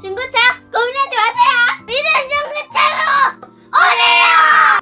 중고차 고민하지 마세요. 믿음 중고차로 오세요.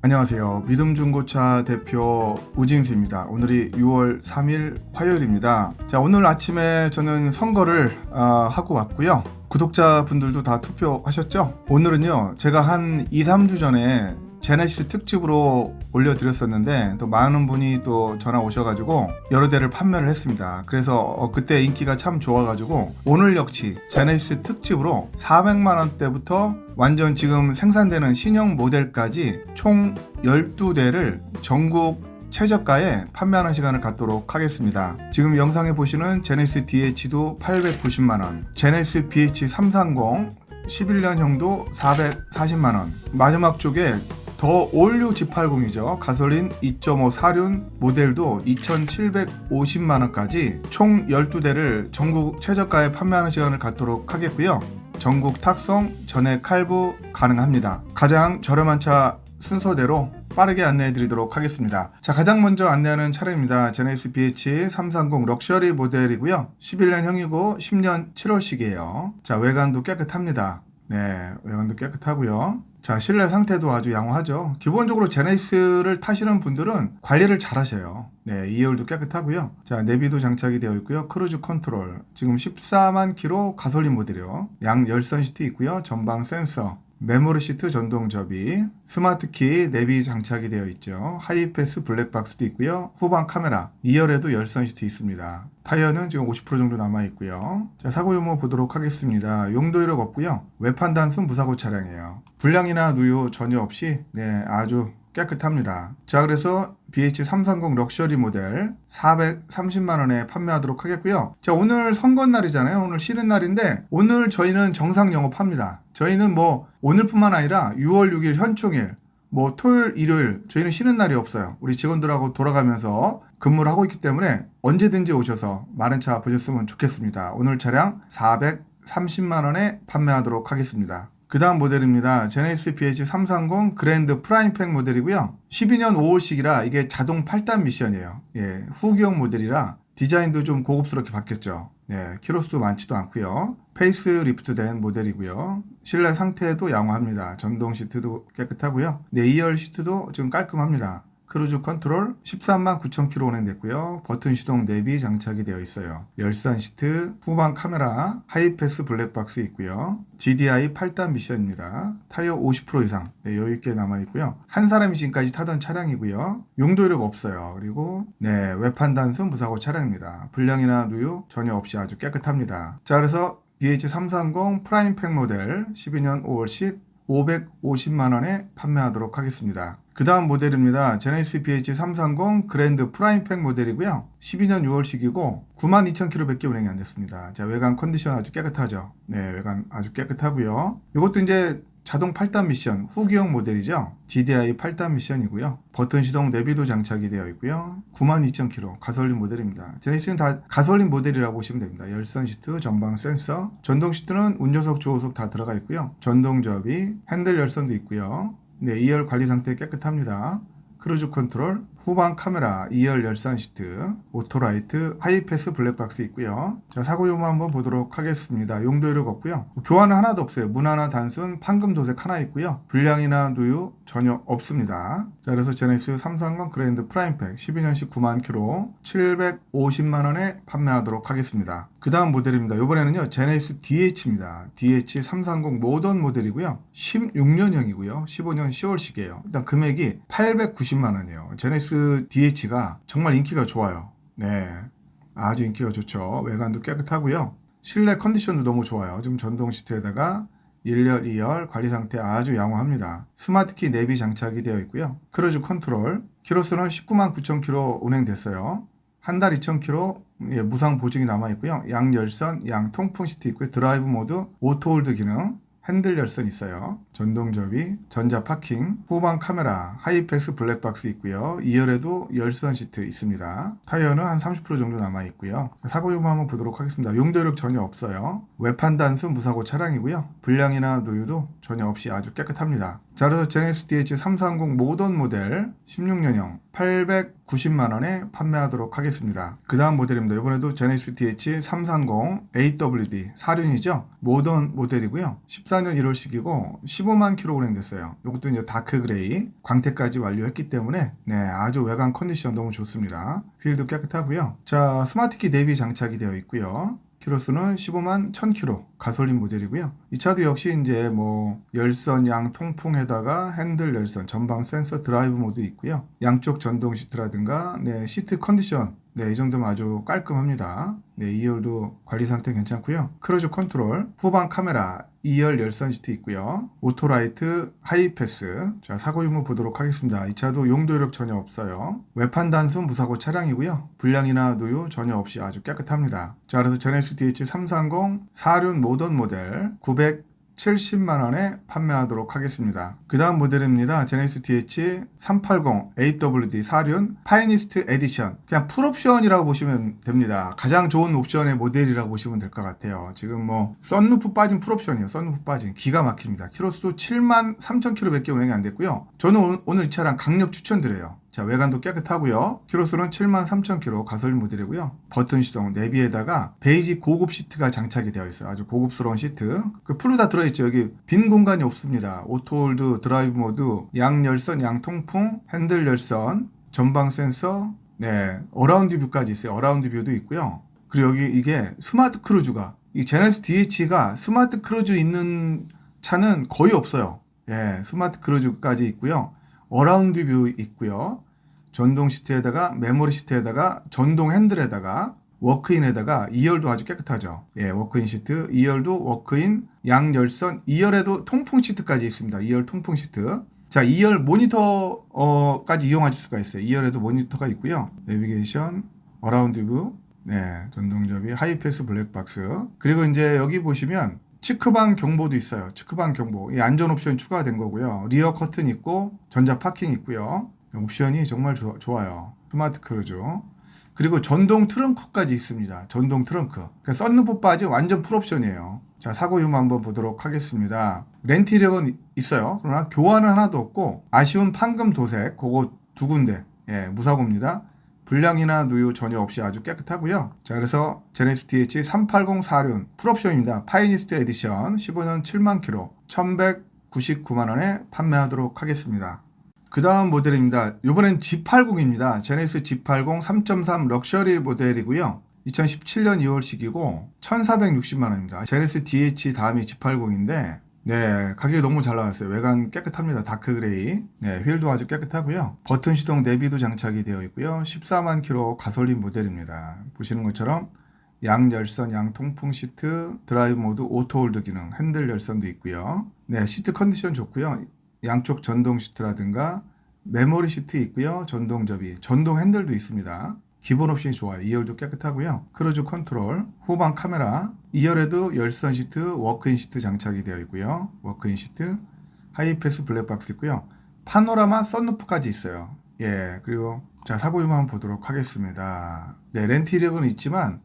안녕하세요. 믿음 중고차 대표 우진수입니다. 오늘이 6월 3일 화요일입니다. 자, 오늘 아침에 저는 선거를 어, 하고 왔고요. 구독자분들도 다 투표하셨죠? 오늘은요, 제가 한 2, 3주 전에 제네시스 특집으로 올려드렸었는데 또 많은 분이 또 전화 오셔가지고 여러 대를 판매를 했습니다. 그래서 어, 그때 인기가 참 좋아가지고 오늘 역시 제네시스 특집으로 400만 원대부터 완전 지금 생산되는 신형 모델까지 총 12대를 전국 최저가에 판매하는 시간을 갖도록 하겠습니다. 지금 영상에 보시는 제네시스 DH도 890만원, 제네시스 BH330 11년형도 440만원, 마지막 쪽에 더 올류 G80이죠. 가솔린 2.5 사륜 모델도 2,750만원까지 총 12대를 전국 최저가에 판매하는 시간을 갖도록 하겠고요. 전국 탁송, 전액 할부 가능합니다. 가장 저렴한 차 순서대로 빠르게 안내해 드리도록 하겠습니다. 자, 가장 먼저 안내하는 차량입니다. 제네시스 BH 330 럭셔리 모델이고요. 11년형이고 10년 7월식이에요. 자, 외관도 깨끗합니다. 네, 외관도 깨끗하고요. 자, 실내 상태도 아주 양호하죠. 기본적으로 제네시스를 타시는 분들은 관리를 잘 하셔요. 네, 2열도 깨끗하고요. 자, 내비도 장착이 되어 있고요. 크루즈 컨트롤. 지금 14만 킬로 가솔린 모델이요. 양 열선 시트 있고요. 전방 센서. 메모리 시트 전동 접이, 스마트키 내비 장착이 되어 있죠. 하이패스 블랙박스도 있고요. 후방 카메라, 2열에도 열선 시트 있습니다. 타이어는 지금 50% 정도 남아 있고요. 자, 사고 유무 보도록 하겠습니다. 용도 이력 없고요. 외판 단순 무사고 차량이에요. 불량이나 누유 전혀 없이 네, 아주 깨끗합니다. 자, 그래서 BH330 럭셔리 모델 430만 원에 판매하도록 하겠고요. 자, 오늘 선거 날이잖아요. 오늘 쉬는 날인데 오늘 저희는 정상 영업합니다. 저희는 뭐 오늘뿐만 아니라 6월 6일 현충일 뭐 토요일, 일요일 저희는 쉬는 날이 없어요. 우리 직원들하고 돌아가면서 근무를 하고 있기 때문에 언제든지 오셔서 많은 차 보셨으면 좋겠습니다. 오늘 차량 430만 원에 판매하도록 하겠습니다. 그 다음 모델입니다. 제네시스 BH330 그랜드 프라임팩 모델이고요. 12년 5월식이라 이게 자동 8단 미션이에요. 예, 후기형 모델이라 디자인도 좀 고급스럽게 바뀌었죠. 네, 키로수도 많지도 않고요. 페이스 리프트 된 모델이고요. 실내 상태도 양호합니다. 전동 시트도 깨끗하고요. 네, 2열 시트도 좀 깔끔합니다. 크루즈 컨트롤 13만 9천 킬로 운행됐고요. 버튼 시동 내비 장착이 되어 있어요. 열선 시트, 후방 카메라, 하이패스 블랙박스 있고요. GDI 8단 미션입니다. 타이어 50% 이상 네, 여유 있게 남아 있고요. 한 사람이 지금까지 타던 차량이고요. 용도 이력 없어요. 그리고 네, 외판 단순 무사고 차량입니다. 불량이나 누유 전혀 없이 아주 깨끗합니다. 자, 그래서 BH330 프라임팩 모델 12년 5월식 550만 원에 판매하도록 하겠습니다. 그 다음 모델입니다. 제네시스 BH330 그랜드 프라임팩 모델이고요. 12년 6월식이고 92,000km밖에 운행이 안 됐습니다. 자, 외관 컨디션 아주 깨끗하죠. 네, 외관 아주 깨끗하고요. 이것도 이제 자동 8단 미션 후기형 모델이죠. GDI 8단 미션이고요. 버튼 시동 내비도 장착이 되어 있고요. 92,000km 가솔린 모델입니다. 제네시스는 다 가솔린 모델이라고 보시면 됩니다. 열선 시트, 전방 센서, 전동 시트는 운전석, 조우석 다 들어가 있고요. 전동 접이, 핸들 열선도 있고요. 네, 2열 관리 상태 깨끗합니다. 크루즈 컨트롤, 후방 카메라, 2열 열선 시트, 오토라이트, 하이패스 블랙박스 있고요. 자, 사고 요무 한번 보도록 하겠습니다. 용도 이력 없고요. 교환은 하나도 없어요. 문 하나 단순, 판금 도색 하나 있고요. 불량이나 누유 전혀 없습니다. 자, 그래서 제네시스 330 그랜드 프라임팩 12년식 9만 킬로 750만 원에 판매하도록 하겠습니다. 그 다음 모델입니다. 이번에는요, 제네시스 DH입니다. DH330 모던 모델이고요. 16년형이고요. 15년 10월식이에요. 일단 금액이 890만 원이에요. 제네시스 DH가 정말 인기가 좋아요. 네. 아주 인기가 좋죠. 외관도 깨끗하고요. 실내 컨디션도 너무 좋아요. 지금 전동 시트에다가 1열, 2열 관리 상태 아주 양호합니다. 스마트키 내비 장착이 되어 있고요. 크루즈 컨트롤, 키로수는 19만 9천 킬로 운행됐어요. 한 달 2천 킬로 예, 무상 보증이 남아 있고요. 양 열선, 양 통풍 시트 있고요. 드라이브 모드, 오토 홀드 기능, 핸들 열선 있어요. 전동 접이, 전자 파킹, 후방 카메라, 하이패스 블랙박스 있고요. 2열에도 열선 시트 있습니다. 타이어는 한 30% 정도 남아 있고요. 사고 유무 한번 보도록 하겠습니다. 용도 이력 전혀 없어요. 외판 단순 무사고 차량이고요. 불량이나 누유도 전혀 없이 아주 깨끗합니다. 자, 그래서 제네시스 DH330 모던 모델 16년형 890만원에 판매하도록 하겠습니다. 그 다음 모델입니다. 이번에도 제네시스 DH330 AWD 4륜이죠. 모던 모델이고요. 14년 1월식이고 15만 kg 됐어요. 이것도 이제 다크 그레이 광택까지 완료했기 때문에 네, 아주 외관 컨디션 너무 좋습니다. 휠도 깨끗하고요. 자, 스마트키 대비 장착이 되어 있고요. 키로수는 15만 1000km 가솔린 모델이고요. 이 차도 역시 이제 뭐 열선 양 통풍에다가 핸들 열선 전방 센서 드라이브 모드 있고요. 양쪽 전동 시트라든가 네, 시트 컨디션 네, 이 정도면 아주 깔끔합니다. 네, 2열도 관리 상태 괜찮고요. 크루즈 컨트롤, 후방 카메라, 2열 열선 시트 있고요. 오토라이트, 하이패스. 자, 사고 유무 보도록 하겠습니다. 이 차도 용도 이력 전혀 없어요. 외판 단순 무사고 차량이고요. 불량이나 누유 전혀 없이 아주 깨끗합니다. 자, 그래서 제네시스 DH330 4륜 모던 모델 900 70만 원에 판매하도록 하겠습니다. 그 다음 모델입니다. 제네시스 DH 380 AWD 4륜 파이니스트 에디션. 그냥 풀옵션이라고 보시면 됩니다. 가장 좋은 옵션의 모델이라고 보시면 될 것 같아요. 지금 뭐 썬루프 빠진 풀옵션이에요. 썬루프 빠진 기가 막힙니다. 키로수 7만 3천 킬로밖에 운행이 안 됐고요. 저는 오늘 이 차량 강력 추천드려요. 자, 외관도 깨끗하고요. 키로수는 73,000km 가솔린 모델이고요. 버튼 시동, 내비에다가 베이지 고급 시트가 장착이 되어 있어요. 아주 고급스러운 시트. 그 풀로 다 들어있죠. 여기 빈 공간이 없습니다. 오토홀드, 드라이브 모드, 양 열선, 양 통풍, 핸들 열선, 전방 센서, 네, 어라운드 뷰까지 있어요. 어라운드 뷰도 있고요. 그리고 여기 이게 스마트 크루즈가 이 제네시스 DH가 스마트 크루즈 있는 차는 거의 없어요. 예, 스마트 크루즈까지 있고요. 어라운드 뷰 있고요. 전동 시트에다가 메모리 시트에다가 전동 핸들에다가 워크인에다가 2열도 아주 깨끗하죠. 예, 워크인 시트, 2열도 워크인, 양열선, 2열에도 통풍 시트까지 있습니다. 2열 통풍 시트. 자, 2열 모니터까지 이용하실 수가 있어요. 2열에도 모니터가 있고요. 내비게이션, 어라운드 뷰, 네, 전동접이, 하이패스 블랙박스. 그리고 이제 여기 보시면 치크방 경보도 있어요. 치크방 경보. 이 안전 옵션이 추가된 거고요. 리어 커튼 있고 전자 파킹 있고요. 옵션이 정말 좋, 좋아요. 스마트 크루즈. 그리고 전동 트렁크까지 있습니다. 전동 트렁크. 그러니까 썬루프 빠진 완전 풀옵션이에요. 자, 사고 유무 한번 보도록 하겠습니다. 렌트 이력은 있어요. 그러나 교환은 하나도 없고 아쉬운 판금 도색 그거 두 군데. 예, 무사고입니다. 불량이나 누유 전혀 없이 아주 깨끗하고요. 자, 그래서 제네시스 DH 380 4륜 풀옵션입니다. 파이니스트 에디션 15년 7만 킬로 1199만 원에 판매하도록 하겠습니다. 그 다음 모델입니다. 이번엔 G80입니다. 제네시스 G80 3.3 럭셔리 모델이고요. 2017년 2월식이고 1460만 원입니다. 제네시스 DH 다음이 G80인데 네, 가격이 너무 잘 나왔어요. 외관 깨끗합니다. 다크 그레이. 네, 휠도 아주 깨끗하고요. 버튼 시동 내비도 장착이 되어 있고요. 14만 킬로 가솔린 모델입니다. 보시는 것처럼 양 열선, 양 통풍 시트, 드라이브 모드, 오토 홀드 기능, 핸들 열선도 있고요. 네, 시트 컨디션 좋고요. 양쪽 전동 시트라든가 메모리 시트 있고요. 전동 접이, 전동 핸들도 있습니다. 기본 옵션이 좋아요. 2열도 깨끗하고요. 크루즈 컨트롤, 후방 카메라, 2열에도 열선 시트, 워크인 시트 장착이 되어 있고요. 워크인 시트, 하이패스 블랙박스 있고요. 파노라마 썬루프까지 있어요. 예, 그리고 자 사고 유무 보도록 하겠습니다. 네, 렌트 이력은 있지만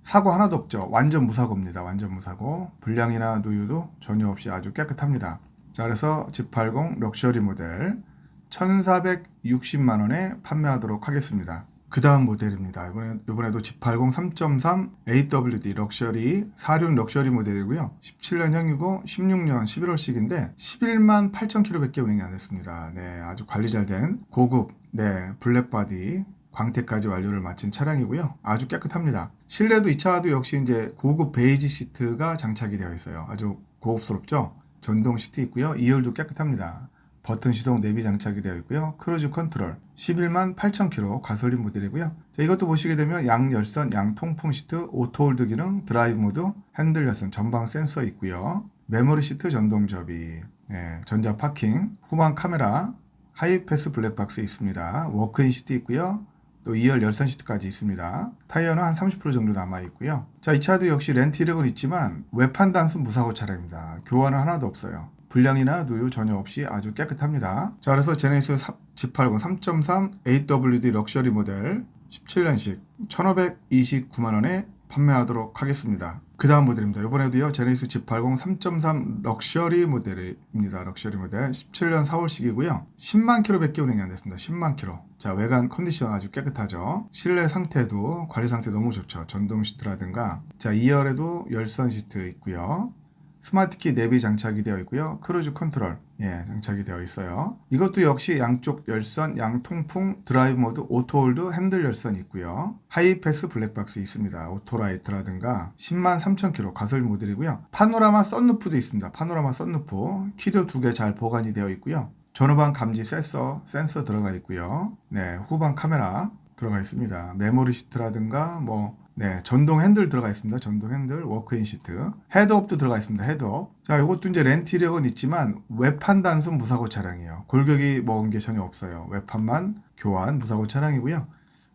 사고 하나도 없죠. 완전 무사고입니다. 완전 무사고. 불량이나 누유도 전혀 없이 아주 깨끗합니다. 자, 그래서 G80 럭셔리 모델 1,460만 원에 판매하도록 하겠습니다. 그 다음 모델입니다. 이번에, 이번에도 G80 3.3 AWD 럭셔리 4륜 럭셔리 모델이고요. 17년형이고 16년 11월식인데 11만 8천 킬로밖에 운행이 안 됐습니다. 네, 아주 관리 잘 된 고급 네 블랙바디 광택까지 완료를 마친 차량이고요. 아주 깨끗합니다. 실내도 이 차도 역시 이제 고급 베이지 시트가 장착이 되어 있어요. 아주 고급스럽죠. 전동 시트 있고요. 2열도 깨끗합니다. 버튼 시동 내비 장착이 되어 있고요. 크루즈 컨트롤 11만 8천 킬로 가솔린 모델이고요. 자, 이것도 보시게 되면 양 열선, 양 통풍 시트, 오토 홀드 기능, 드라이브 모드, 핸들 열선, 전방 센서 있고요. 메모리 시트 전동 접이, 네, 전자 파킹, 후방 카메라, 하이패스 블랙박스 있습니다. 워크인 시트 있고요. 또 2열 열선 시트까지 있습니다. 타이어는 한 30% 정도 남아 있고요. 자, 이 차도 역시 렌트 이력은 있지만 외판 단순 무사고 차량입니다. 교환은 하나도 없어요. 불량이나 누유 전혀 없이 아주 깨끗합니다. 자, 그래서 제네시스 G80 3.3 AWD 럭셔리 모델 17년식 1,529만 원에 판매하도록 하겠습니다. 그 다음 모델입니다. 이번에도요, 제네시스 G80 3.3 럭셔리 모델입니다. 럭셔리 모델. 17년 4월식이고요. 10만 킬로밖에 운행이 안 됐습니다. 10만 킬로. 자, 외관 컨디션 아주 깨끗하죠. 실내 상태도 관리 상태 너무 좋죠. 전동 시트라든가. 자, 2열에도 열선 시트 있고요. 스마트키 내비 장착이 되어 있고요. 크루즈 컨트롤 예, 장착이 되어 있어요. 이것도 역시 양쪽 열선, 양통풍, 드라이브 모드, 오토홀드, 핸들 열선 있고요. 하이패스 블랙박스 있습니다. 오토라이트라든가 10만 3천 킬로 가솔린 모델이고요. 파노라마 썬루프도 있습니다. 파노라마 썬루프 키도 두 개 잘 보관이 되어 있고요. 전후방 감지 센서, 센서 들어가 있고요. 네, 후방 카메라 들어가 있습니다. 메모리 시트라든가 뭐 네, 전동 핸들 들어가 있습니다. 전동 핸들, 워크인 시트. 헤드업도 들어가 있습니다. 헤드업. 자, 이것도 이제 렌트 이력은 있지만 외판 단순 무사고 차량이에요. 골격이 먹은 게 전혀 없어요. 외판만 교환 무사고 차량이고요.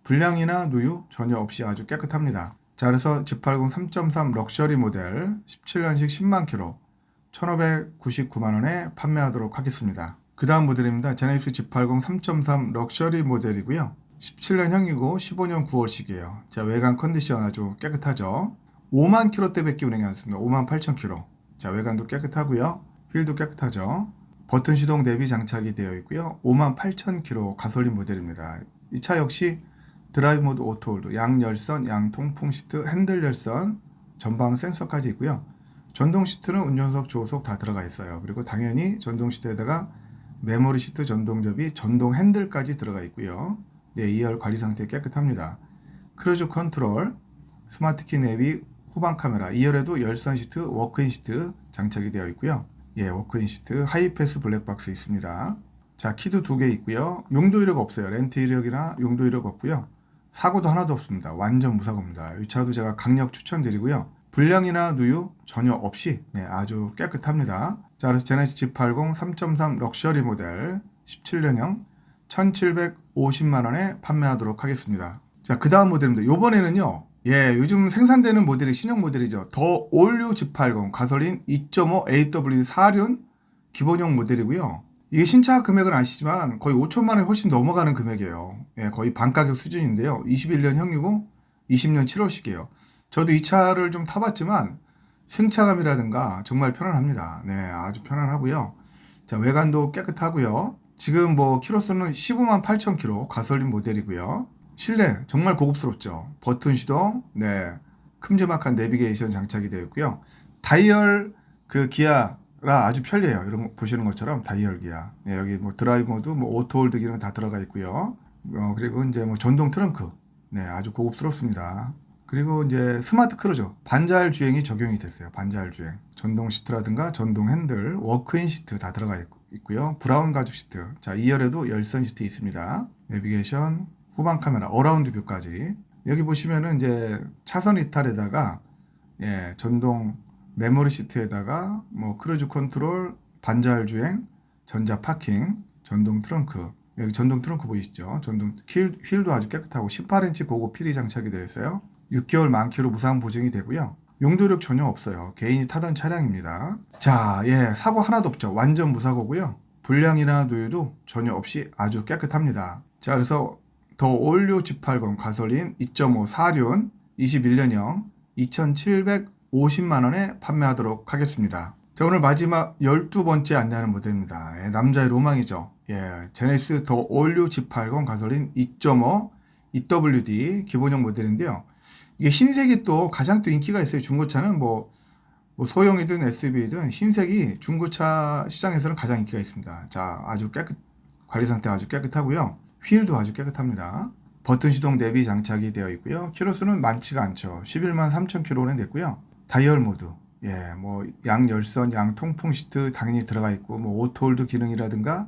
불량이나 누유 전혀 없이 아주 깨끗합니다. 자, 그래서 G80 3.3 럭셔리 모델 17년식 10만 킬로 1,599만 원에 판매하도록 하겠습니다. 그 다음 모델입니다. 제네시스 G80 3.3 럭셔리 모델이고요. 17년형이고 15년 9월식이에요. 자, 외관 컨디션 아주 깨끗하죠. 5만 킬로대밖에 운행이 안 습니다. 5만 8천 킬로. 자, 외관도 깨끗하고요. 휠도 깨끗하죠. 버튼 시동 내비 장착이 되어 있고요. 5만 8천 킬로 가솔린 모델입니다. 이 차 역시 드라이브 모드 오토홀드, 양열선, 양통풍 시트, 핸들 열선, 전방 센서까지 있고요. 전동 시트는 운전석, 조수석 다 들어가 있어요. 그리고 당연히 전동 시트에다가 메모리 시트 전동 접이, 전동 핸들까지 들어가 있고요. 네, 2열 관리 상태 깨끗합니다. 크루즈 컨트롤, 스마트키 내비, 후방 카메라, 2열에도 열선 시트, 워크인 시트 장착이 되어 있고요. 예, 워크인 시트, 하이패스 블랙박스 있습니다. 자, 키도 두 개 있고요. 용도 이력 없어요. 렌트 이력이나 용도 이력 없고요. 사고도 하나도 없습니다. 완전 무사고입니다. 이 차도 제가 강력 추천드리고요. 불량이나 누유 전혀 없이 네, 아주 깨끗합니다. 자, 그래서 제네시스 G80 3.3 럭셔리 모델 17년형 1,750만 원에 판매하도록 하겠습니다. 자, 그 다음 모델입니다. 요번에는요. 예, 요즘 생산되는 모델이 신형 모델이죠. 더 올류 G80 가솔린 2.5 AW 4륜 기본형 모델이고요. 이게 신차 금액은 아시지만 거의 5천만 원이 훨씬 넘어가는 금액이에요. 예, 거의 반가격 수준인데요. 21년 형이고 20년 7월식이에요. 저도 이 차를 좀 타봤지만 승차감이라든가 정말 편안합니다. 네, 아주 편안하고요. 자, 외관도 깨끗하고요. 지금 뭐 키로수는 15만 8천 킬로 가솔린 모델이고요. 실내 정말 고급스럽죠. 버튼 시동, 네, 큼지막한 내비게이션 장착이 되어 있고요. 다이얼 그 기아라 아주 편리해요. 이런 거 보시는 것처럼 다이얼 기아. 네, 여기 뭐 드라이브 모드, 뭐 오토홀드 기능 다 들어가 있고요. 어, 그리고 이제 뭐 전동 트렁크, 네, 아주 고급스럽습니다. 그리고 이제 스마트 크루저 반자율 주행이 적용이 됐어요. 반자율 주행. 전동 시트라든가 전동 핸들, 워크인 시트 다 들어가 있고, 있고요. 브라운 가죽 시트. 자, 2열에도 열선 시트 있습니다. 내비게이션, 후방 카메라, 어라운드 뷰까지. 여기 보시면은 이제 차선 이탈에다가 예, 전동 메모리 시트에다가 뭐 크루즈 컨트롤, 반자율 주행, 전자 파킹, 전동 트렁크. 여기 전동 트렁크 보이시죠? 전동 휠, 휠도 아주 깨끗하고 18인치 고급 필이 장착이 되어 있어요. 6개월 만키로 무상 보증이 되고요. 용도력 전혀 없어요. 개인이 타던 차량입니다. 자, 예, 사고 하나도 없죠. 완전 무사고고요. 불량이나 누유도 전혀 없이 아주 깨끗합니다. 자, 그래서 더 올류 G80 가솔린 2.5 4륜 21년형 2,750만 원에 판매하도록 하겠습니다. 자, 오늘 마지막 12번째 안내하는 모델입니다. 예, 남자의 로망이죠. 예, 제네시스 더 올류 G80 가솔린 2.5 EWD 기본형 모델인데요. 이게 흰색이 또 가장 또 인기가 있어요. 중고차는 뭐, 뭐 소형이든 SUV든 흰색이 중고차 시장에서는 가장 인기가 있습니다. 자, 아주 깨끗, 관리 상태 아주 깨끗하고요. 휠도 아주 깨끗합니다. 버튼 시동 내비 장착이 되어 있고요. 키로수는 많지가 않죠. 11만 3천 킬로는 됐고요. 다이얼 모드, 예, 뭐 양열선, 양통풍 시트 당연히 들어가 있고, 뭐 오토홀드 기능이라든가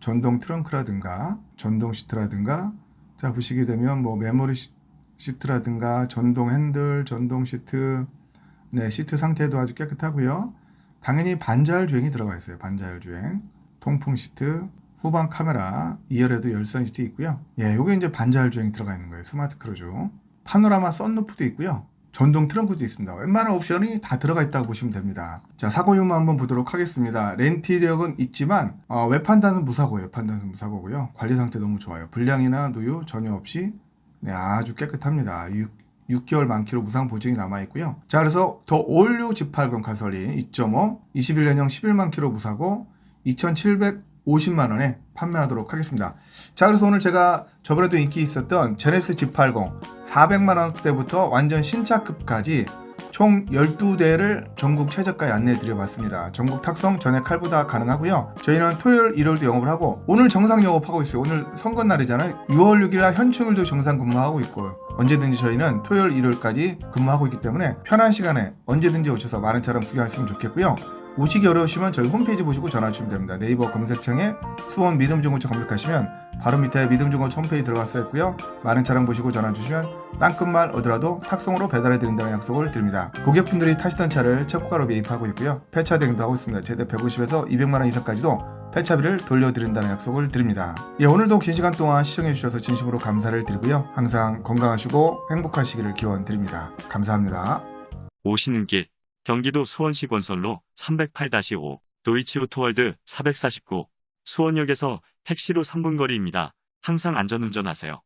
전동 트렁크라든가 전동 시트라든가 자 보시게 되면 뭐 메모리 시, 시트라든가 전동 핸들, 전동 시트, 네 시트 상태도 아주 깨끗하고요. 당연히 반자율 주행이 들어가 있어요. 반자율 주행, 통풍 시트, 후방 카메라, 2열에도 열선 시트 있고요. 예, 요게 이제 반자율 주행이 들어가 있는 거예요. 스마트 크루즈. 파노라마 썬루프도 있고요. 전동 트렁크도 있습니다. 웬만한 옵션이 다 들어가 있다고 보시면 됩니다. 자, 사고 유무 한번 보도록 하겠습니다. 렌트 이력은 있지만 어, 외판단은 무사고예요. 외판단은 무사고고요. 관리 상태 너무 좋아요. 불량이나 누유 전혀 없이 네, 아주 깨끗합니다. 6, 6개월 만기로 무상 보증이 남아 있고요. 자, 그래서 더 올류 G80 가솔린 2.5 21년형 11만 킬로 무사고 2,750만 원에 판매하도록 하겠습니다. 자, 그래서 오늘 제가 저번에도 인기 있었던 제네스 G80 400만 원대부터 완전 신차급까지 총 12대를 전국 최저가에 안내해 드려봤습니다. 전국 탁송, 전액 칼부 다 가능하고요. 저희는 토요일, 일요일도 영업을 하고 오늘 정상 영업하고 있어요. 오늘 선거 날이잖아요. 6월 6일 날 현충일도 정상 근무하고 있고 언제든지 저희는 토요일, 일요일까지 근무하고 있기 때문에 편한 시간에 언제든지 오셔서 많은 차량 구경하시면 좋겠고요. 오시기 어려우시면 저희 홈페이지 보시고 전화 주시면 됩니다. 네이버 검색창에 수원 믿음중고차 검색하시면 바로 밑에 믿음중고차 홈페이지 들어갈 수 있고요. 많은 차량 보시고 전화 주시면 땅끝말 얻으라도 탁송으로 배달해 드린다는 약속을 드립니다. 고객분들이 타시던 차를 최고가로 매입하고 있고요. 폐차 대행도 하고 있습니다. 최대 150에서 200만 원 이상까지도 폐차비를 돌려드린다는 약속을 드립니다. 예, 오늘도 긴 시간 동안 시청해 주셔서 진심으로 감사를 드리고요. 항상 건강하시고 행복하시기를 기원 드립니다. 감사합니다. 오시는 길 경기도 수원시 건설로 308-5 도이치오토월드 449 수원역에서 택시로 3분 거리입니다. 항상 안전운전하세요.